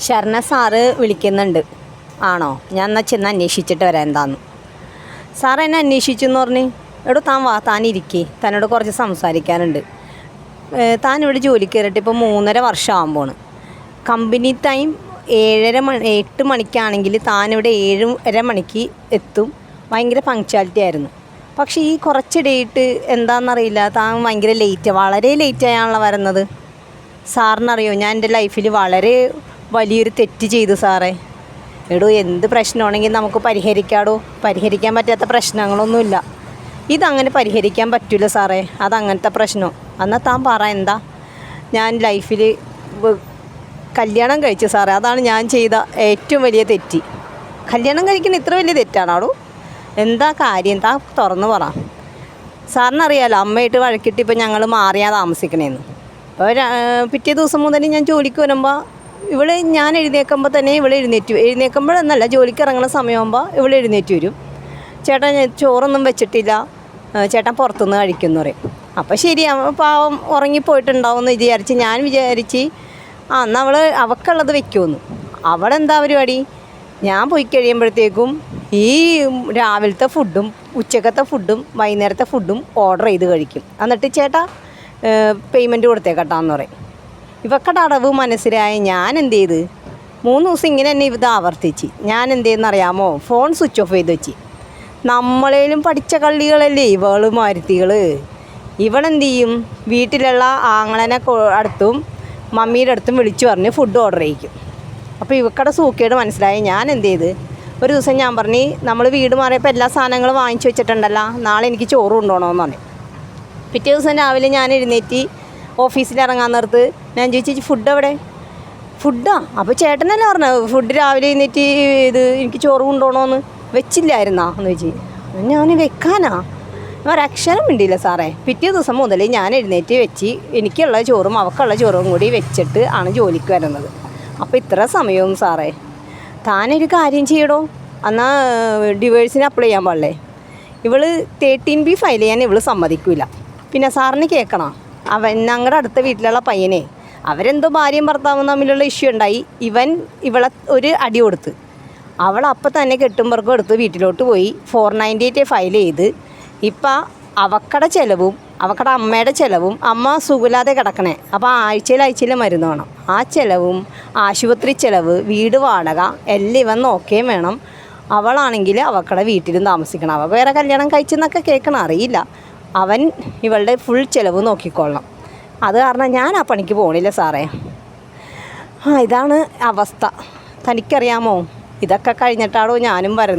ശരണ sir വിളിക്കുന്നുണ്ട്. ആണോ? ഞാൻ എന്നാൽ ചെന്ന് അന്വേഷിച്ചിട്ട് വരാം എന്താന്ന്. സാർ എന്നെ അന്വേഷിച്ചു എന്ന് പറഞ്ഞ്. എടോ താൻ വാ താൻ ഇരിക്കേ. തന്നോട് കുറച്ച് സംസാരിക്കാനുണ്ട്. താൻ ഇവിടെ ജോലി കയറിയിട്ട് ഇപ്പോൾ മൂന്നര വർഷം ആകുമ്പോൾ കമ്പനി ടൈം ഏഴര മണി എട്ട് മണിക്കാണെങ്കിൽ താൻ ഇവിടെ ഏഴര മണിക്ക് എത്തും. ഭയങ്കര പങ്ക്ച്വാലിറ്റി ആയിരുന്നു. പക്ഷേ ഈ കുറച്ചിടയിട്ട് എന്താണെന്നറിയില്ല താൻ ഭയങ്കര ലേറ്റ് വളരെ ലേറ്റ് ആയാണല്ലോ വരുന്നത്. സാറിനറിയോ? ഞാൻ എന്റെ ലൈഫിൽ വളരെ വലിയൊരു തെറ്റ് ചെയ്തു സാറേ. എടോ എന്ത് പ്രശ്നമാണെങ്കിൽ നമുക്ക് പരിഹരിക്കാടോ. പരിഹരിക്കാൻ പറ്റാത്ത പ്രശ്നങ്ങളൊന്നുമില്ല. ഇതങ്ങനെ പരിഹരിക്കാൻ പറ്റില്ല സാറേ. അതങ്ങനത്തെ പ്രശ്നം. എന്നാൽ താൻ പറ എന്താ? ഞാൻ ലൈഫിൽ കല്യാണം കഴിച്ചു സാറേ. അതാണ് ഞാൻ ചെയ്ത ഏറ്റവും വലിയ തെറ്റ്. കല്യാണം കഴിക്കുന്ന ഇത്ര വലിയ തെറ്റാണാടോ? എന്താ കാര്യം? താ തുറന്നു പറ. സാറിനറിയാലോ അമ്മയായിട്ട് വഴക്കിട്ട് ഇപ്പം ഞങ്ങൾ മാറിയാ താമസിക്കണേന്ന്. അപ്പോൾ പിറ്റേ ദിവസം മുതൽ ഞാൻ ജോലിക്ക് വരുമ്പോൾ ഇവൾ ഞാൻ എഴുന്നേൽക്കുമ്പോൾ തന്നെ ഇവൾ എഴുന്നേറ്റ്. എഴുന്നേൽക്കുമ്പോഴെന്നല്ല ജോലിക്ക് ഇറങ്ങുന്ന സമയമാകുമ്പോൾ ഇവൾ എഴുന്നേറ്റ് വരും. ചേട്ടൻ ചോറൊന്നും വെച്ചിട്ടില്ല. ചേട്ടൻ പുറത്തുനിന്ന് കഴിക്കുന്നു പറയും. അപ്പോൾ ശരി പാവം ഉറങ്ങിപ്പോയിട്ടുണ്ടാവും എന്ന് വിചാരിച്ച് ഞാൻ വിചാരിച്ച് ആ എന്നാൽ അവൾ അവക്കുള്ളത് വെക്കുമെന്ന്. അവളെന്താ പരിപാടി? ഞാൻ പോയി കഴിയുമ്പോഴത്തേക്കും ഈ രാവിലത്തെ ഫുഡും ഉച്ചക്കത്തെ ഫുഡും വൈകുന്നേരത്തെ ഫുഡും ഓർഡർ ചെയ്ത് കഴിക്കും. എന്നിട്ട് ചേട്ടാ പേയ്മെന്റ് കൊടുത്തേക്കട്ടാന്ന് പറയും. ഇവക്കടെ അടവ് മനസ്സിലായ ഞാൻ എന്ത് ചെയ്ത് മൂന്ന് ദിവസം ഇങ്ങനെ തന്നെ ഇത് ആവർത്തിച്ച്. ഞാൻ എന്ത് ചെയ്യുന്നറിയാമോ ഫോൺ സ്വിച്ച് ഓഫ് ചെയ്ത് വെച്ച്. നമ്മളേലും പഠിച്ച കള്ളികളല്ലേ ഇവൾ മാരുത്തികൾ ഇവളെന്ത് ചെയ്യും വീട്ടിലുള്ള ആങ്ങളനെ അടുത്തും മമ്മിയുടെ അടുത്തും വിളിച്ചു പറഞ്ഞ് ഫുഡ് ഓർഡർ ചെയ്യിക്കും. അപ്പോൾ ഇവക്കടെ സൂക്കേട് മനസ്സിലായി. ഞാൻ എന്ത് ചെയ്ത് ഒരു ദിവസം ഞാൻ പറഞ്ഞു നമ്മൾ വീട് മാറിയപ്പോൾ എല്ലാ സാധനങ്ങളും വാങ്ങിച്ചു വെച്ചിട്ടുണ്ടല്ലോ. നാളെ എനിക്ക് ചോറ് കൊണ്ടുപോകണമെന്ന് പറഞ്ഞു. പിറ്റേ ദിവസം രാവിലെ ഞാൻ എഴുന്നേറ്റ് ഓഫീസിൽ ഇറങ്ങാൻ നേരത്ത് ഞാൻ ചോദിച്ചു ഫുഡ് എവിടെ? ഫുഡാ അപ്പോൾ ചേട്ടനല്ലേ പറഞ്ഞത് ഫുഡ് രാവിലെ എഴുന്നേറ്റ് ഇത് എനിക്ക് ചോറ് കൊണ്ടുപോകണമെന്ന് വെച്ചില്ലായിരുന്നാ? എന്ന് ചോദിച്ചു. ഞാൻ വെക്കാനാ ഒരക്ഷരം മിണ്ടിയില്ല സാറേ. പിറ്റേ ദിവസം മുതൽ ഞാൻ എഴുന്നേറ്റ് വെച്ച് എനിക്കുള്ള ചോറും അവക്കുള്ള ചോറും കൂടി വെച്ചിട്ട് ആണ് ജോലിക്ക് വരുന്നത്. അപ്പോൾ ഇത്ര സമയവും സാറേ. താനൊരു കാര്യം ചെയ്യടോ? എന്നാൽ ഡിവേഴ്സിന് അപ്ലൈ ചെയ്യാൻ പാടില്ലേ? ഇവൾ തേർട്ടീൻ ബി ഫയൽ ചെയ്യാൻ ഇവൾ സമ്മതിക്കില്ല പിന്നെ സാറിന് കേൾക്കണം? അവൻ ഞങ്ങളുടെ അടുത്ത വീട്ടിലുള്ള പയ്യനെ അവരെന്തോ ഭാര്യയും ഭർത്താവും തമ്മിലുള്ള ഇഷ്യൂ ഉണ്ടായി. ഇവൻ ഇവളെ ഒരു അടി കൊടുത്ത്. അവൾ അപ്പം തന്നെ കെട്ടുമ്പർക്കും എടുത്ത് വീട്ടിലോട്ട് പോയി. ഫോർ നയന്റി എയ്റ്റ് ഫയൽ ചെയ്ത്. ഇപ്പം അവക്കട ചിലവും അവക്കട അമ്മയുടെ ചിലവും അമ്മ സുഖമില്ലാതെ കിടക്കണേ. അപ്പോൾ ആഴ്ചയിൽ ആഴ്ചയിൽ മരുന്ന് വേണം. ആ ചിലവും ആശുപത്രി ചിലവ് വീട് വാടക എല്ലാം ഇവൻ നോക്കുകയും വേണം. അവളാണെങ്കിൽ അവക്കടെ വീട്ടിലും താമസിക്കണം. അവ വേറെ കല്യാണം കഴിച്ചെന്നൊക്കെ കേൾക്കണം അറിയില്ല. അവൻ ഇവളുടെ ഫുൾ ചിലവ് നോക്കിക്കൊള്ളണം. അത് കാരണം ഞാൻ ആ പണിക്ക് പോകണില്ല സാറേ. ആ ഇതാണ് അവസ്ഥ. തനിക്കറിയാമോ? ഇതൊക്കെ കഴിഞ്ഞിട്ടാണോ ഞാനും വരുന്നത്?